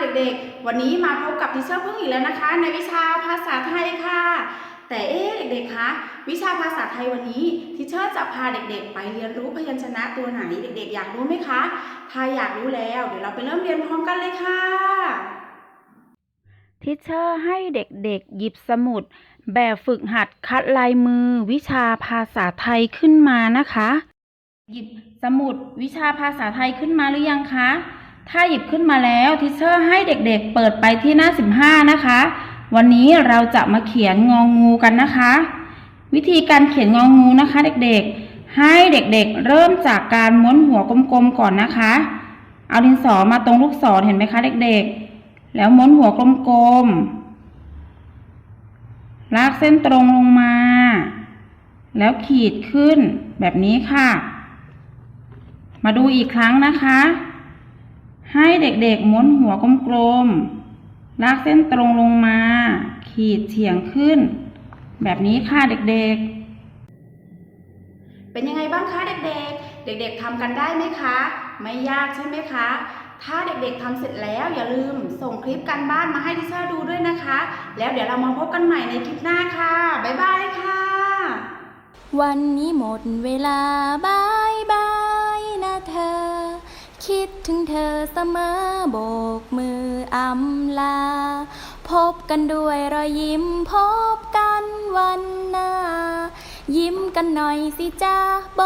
เด็กๆ วันนี้มาพบกับทิเชอร์พึ่งอีกแล้วนะคะ ในวิชาภาษาไทยค่ะ แต่เอ๊ะเด็กๆคะวิชาภาษาไทยวันนี้ทิเชอร์จะพาเด็กๆ ไปเรียนรู้พยัญชนะตัวไหนเด็กๆ อยากรู้ไหมคะ ถ้าอยากรู้แล้วเดี๋ยวเราไปเริ่มเรียนพร้อมกันเลยค่ะทิเชอร์ให้เด็กๆ หยิบสมุด แบบฝึกหัดคัดลายมือ วิชาภาษาไทยขึ้นมานะคะ หยิบสมุดวิชาภาษาไทยขึ้นมาหรือยังคะ ถ้าหยิบขึ้นมาแล้วทิเชอร์ให้เด็กๆ เปิดไปที่หน้า 15 นะคะ วันนี้เราจะมาเขียนงองูกันนะคะ วิธีการเขียนงองูนะคะ เด็กๆ ให้เด็กๆ เริ่มจากการม้วนหัวกลมๆก่อนนะคะ เอาดินสอมาตรงลูกศรเห็นไหมคะ เด็กๆ แล้วม้วนหัวกลมๆ ลากเส้นตรงลงมา แล้วขีดขึ้นแบบนี้ค่ะ มาดูอีกครั้งนะคะ ให้เด็กๆม้วนหัวกลมๆลากเส้นตรงลงมา ขีดเฉียงขึ้น แบบนี้ค่ะเด็กๆ เป็นยังไงบ้างคะเด็กๆ เด็กๆทำกันได้ไหมคะ ไม่ยากใช่ไหมคะ ถ้าเด็กๆทำเสร็จแล้วอย่าลืมส่งคลิปกันบ้านมาให้ทิเชอร์ดูด้วยนะคะ แล้วเดี๋ยวเรามาพบกันใหม่ในคลิปหน้าค่ะ บ๊ายบายค่ะ วันนี้หมดเวลาบา ถึงเธอเสมอโบกมืออำลา พบกันด้วยรอยยิ้มพบกันวันหน้า ยิ้มกันหน่อยสิจ้าโบ